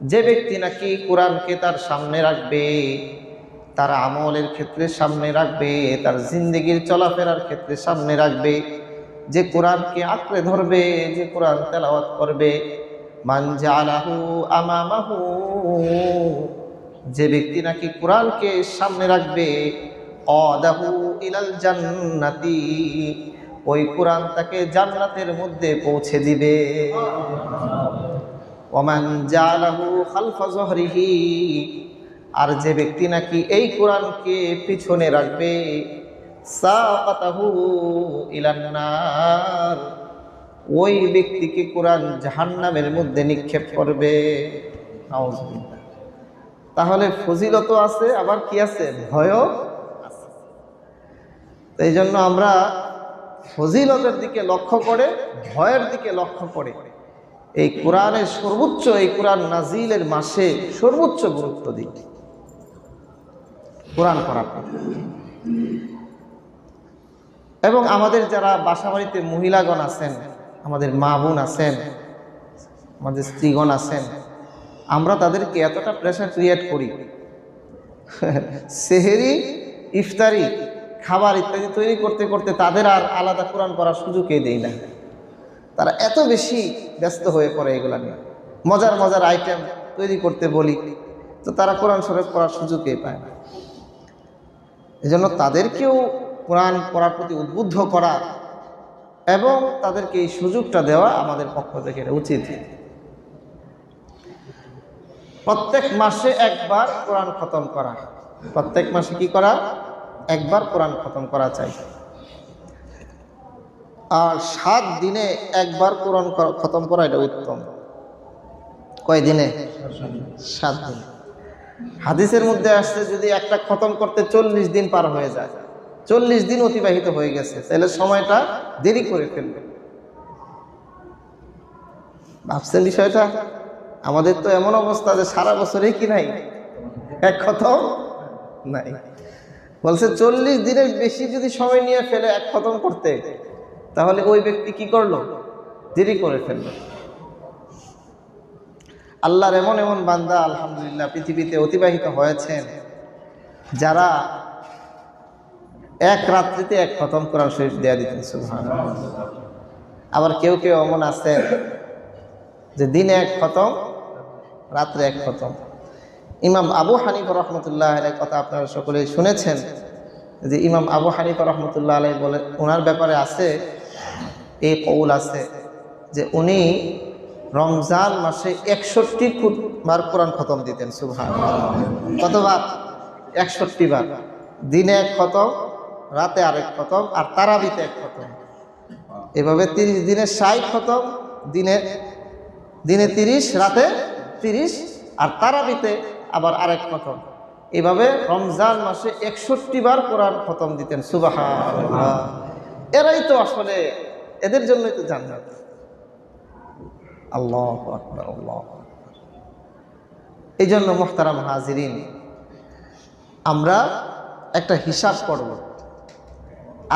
যে ব্যক্তি নাকি কোরআনকে তার সামনে রাখবে, তার আমলের ক্ষেত্রে সামনে রাখবে, তার জিন্দগির চলাফেরার ক্ষেত্রে সামনে রাখবে, যে কোরআনকে আঁকড়ে ধরবে, যে কোরআন তেলাওয়াত করবে, মান জালাহু আমামাহু, যে ব্যক্তি নাকি কোরআনকে সামনে রাখবে, অদাহু ইলাল জান্নাতি, ওই কোরআন তাকে জান্নাতের মধ্যে পৌঁছে দিবে। ওমান জালাহু খালফা জহরিহি, আর যে ব্যক্তি নাকি এই কোরআনকে পিছনে রাখবে, সাকাতাহু ইলান্নার ওই ব্যক্তিকে কোরআন জাহান্নামের মধ্যে নিক্ষেপ করবে। তাহলে ফজিলত আছে, আবার কি আছে? ভয়ও আছে। এই জন্য আমরা ফজিলতের দিকে লক্ষ্য করে, ভয়ের দিকে লক্ষ্য করে এই কোরআনের সর্বোচ্চ, এই কোরআন নাজিলের মাসে সর্বোচ্চ গুরুত্ব দিই কোরআন পড়ার। এবং আমাদের যারা বাসাবাড়িতে মহিলাগণ আছেন, আমাদের মা বোন আছেন, আমাদের স্ত্রীগণ আছেন, আমরা তাদেরকে এতটা প্রেশার ক্রিয়েট করি। সেহেরি, ইফতারি, খাবার ইত্যাদি তৈরি করতে করতে তাদের আর আলাদা কোরআন পড়ার সুযোগই দেই না। তারা এত বেশি ব্যস্ত হয়ে পড়ে এগুলো নিয়ে। মজার মজার আইটেম তৈরি করতে বলি, তো তারা কোরআন শরীফ পড়ার সুযোগই পায় না। এজন্য তাদেরকেও কোরআন পড়ার প্রতি উদ্বুদ্ধ করা এবং তাদেরকে এই সুযোগটা দেওয়া আমাদের পক্ষ থেকে উচিত। প্রত্যেক মাসে একবার কোরআন খতম করা। প্রত্যেক মাসে কি করা? একবার কোরআন খতম করা চাই। আর সাত দিনে একবার কোরআন খতম করা এটা উত্তম। কয় দিনে? সাত দিন। হাদিসের মধ্যে আসছে যদি একটা খতম করতে চল্লিশ দিন পার হয়ে যায়, চল্লিশ দিন অতিবাহিত হয়ে গেছে, তাহলে সময়টা দেরি করে ফেলবে। ভাবছেন বিষয়টা? আমাদের তো এমন অবস্থা যে সারা বছরেই কি নাই? এক খতম? নাই। বলছে চল্লিশ দিনের বেশি যদি সময় নিয়ে ফেলে এক খতম করতে তাহলে ওই ব্যক্তি কি করল? দেরি করে ফেলল। আল্লাহর এমন এমন বান্দা, আলহামদুলিল্লাহ, পৃথিবীতে অতিবাহিত হয়েছেন, যারা এক রাত্রিতে এক খতম কোরআন শরীফ দেয়া দিতেন সুবহান আবার কেউ কেউ এমন আছেন যে দিনে এক খতম, রাত্রে এক খতম। ইমাম আবু হানিফ রহমতুল্লাহ আলাই কথা আপনারা সকলেই শুনেছেন যে ইমাম আবু হানিফ রহমতুল্লাহ আলাই বলে ওনার ব্যাপারে আছে এই কৌল আছে যে উনি রমজান মাসে একষট্টি বার কোরআন খতম দিতেন সুবহান কতবার? একষট্টি বার। দিনে এক খতম, রাতে আরেক খতম, আর তারাবিতে এক খতম। এভাবে তিরিশ, দিনে ষাট খতম, দিনে দিনে তিরিশ, রাতে তিরিশ, আর তারাবিতে আবার আরেক খতম। এভাবে রমজান মাসে একষট্টি বার কোরআন খতম দিতেন সুবাহ এরাই তো আসলে এদের জন্যই তো জান্নাত। আল্লাহ আল্লাহ এই জন্য মোহতারাম হাজিরিন, আমরা একটা হিসাব করব।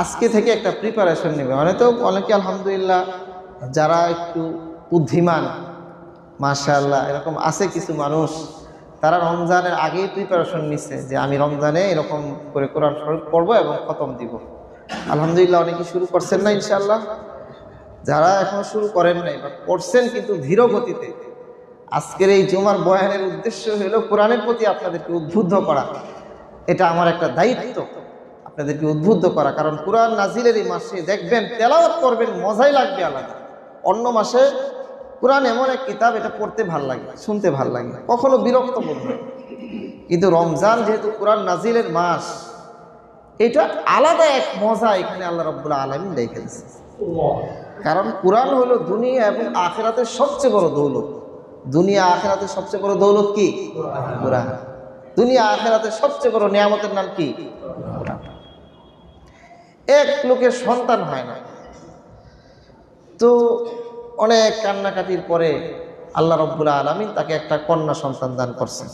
আজকে থেকে একটা প্রিপারেশন নেবে। তো অনেকে আলহামদুলিল্লাহ যারা একটু বুদ্ধিমান, মাশাআল্লাহ, এরকম আছে কিছু মানুষ, তারা রমজানের আগেই প্রিপারেশন নিচ্ছে যে আমি রমজানে এরকম করে কোরআন শরীফ পড়ব এবং খতম দিব। আলহামদুলিল্লাহ অনেকে শুরু করছেন না ইনশাআল্লাহ। যারা এখনও শুরু করেন নাই বা করছেন কিন্তু ধীর গতিতে, আজকের এই জুমার বয়ানের উদ্দেশ্য হলো কোরআনের প্রতি আপনাদেরকে উদ্বুদ্ধ করা। এটা আমার একটা দায়িত্ব, আপনাদেরকে উদ্বুদ্ধ করা। কারণ কোরআন নাজিলের এই মাসে দেখবেন, তেলাওয়াত করবেন, মজাই লাগবে আলাদা। অন্য মাসে কোরআন এমন এক কিতাব, এটা পড়তে ভালো লাগে, শুনতে ভালো লাগে, কখনো বিরক্ত বোধ হয়। কিন্তু রমজান যেহেতু কোরআন নাজিলের মাস এটা আলাদা এক মজা এখানে আল্লাহ রব্বুল্লাহ আলমিন রেখে দিচ্ছে কারণ কোরআন হলো দুনিয়া এবং আখেরাতের সবচেয়ে বড় দৌলত। দুনিয়া আখেরাতের সবচেয়ে বড় দৌলত কি? কোরআন। দুনিয়া আখেরাতের সবচেয়ে বড় নিয়ামতের নাম কি? এক লোকের সন্তান হয় না। তো অনেক কান্নাকাটির পরে আল্লাহ রব্বুল্লাহ আলমিন তাকে একটা কন্যা সন্তান দান করছেন।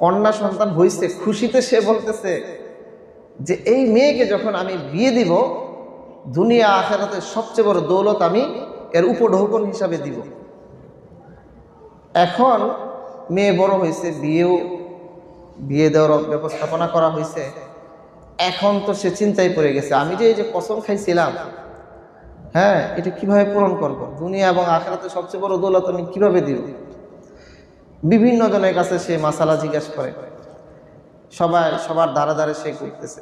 কন্যা সন্তান হয়েছে খুশিতে সে বলতেছে যে, এই মেয়েকে যখন আমি বিয়ে দিব, দুনিয়া আখেরাতের সবচেয়ে বড় দৌলত আমি এর উপঢৌকন হিসাবে দিব। এখন মেয়ে বড় হয়েছে বিয়েও, বিয়ে দেওয়ার ব্যবস্থাপনা করা হয়েছে এখন তো সে চিন্তায় পড়ে গেছে, আমি যে এই যে কসম খাইছিলাম হ্যাঁ এটা কীভাবে পূরণ করব? দুনিয়া এবং আখেরাতে সবচেয়ে বড় দৌলত আমি কীভাবে দিব? বিভিন্ন জনের কাছে সে মাসালা জিজ্ঞাসা করে। সবাই, সবার দ্বারা দ্বারে সে করতেছে।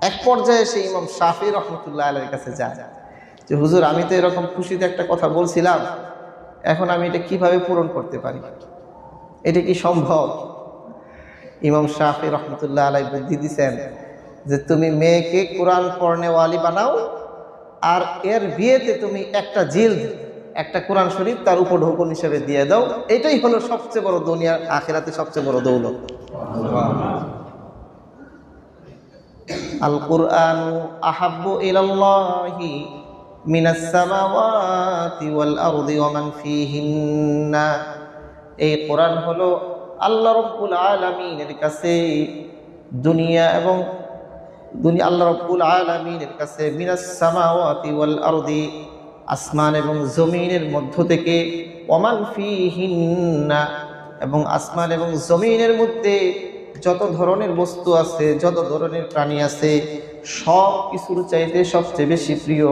এক পর্যায়ে সে ইমাম শাফি রহমতুল্লাহ আলের কাছে যায়। যে, হুজুর, আমি তো এরকম খুশিতে একটা কথা বলছিলাম। এখন আমি এটা কীভাবে পূরণ করতে পারি? এটা কি সম্ভব? ইমাম শাফি রহমতুল্লাহ আলাই বুদ্ধি দিছেন যে, তুমি মেয়েকে কোরআন পড়নেওয়ালি বানাও আর এর বিয়েতে তুমি একটা জিল একটা কোরআন শরীফ তার উপর ঢোকন হিসেবে দিয়ে দাও। এটাই হলো সবচেয়ে বড় দুনিয়ার আখেরাতে সবচেয়ে বড় দৌলত। আল কুরআন আহাব্বু ইলাল্লাহি মিনাস সামাওয়াতি ওয়াল আরদি ওয়া মান ফিহিন্না। এই কোরআন হলো আল্লাহ রব্বুল আলামিনের কাছে দুনিয়া এবং দুনিয়া, আল্লাহ রব্বুল আলামিনের কাছে মিনাস সামাওয়াতি ওয়াল আরদি আসমান এবং জমিনের মধ্য থেকে অমান এবং আসমান এবং জমিনের মধ্যে যত ধরনের বস্তু আছে, যত ধরনের প্রাণী আছে, সব কিছুর চাইতে সবচেয়ে বেশি প্রিয়।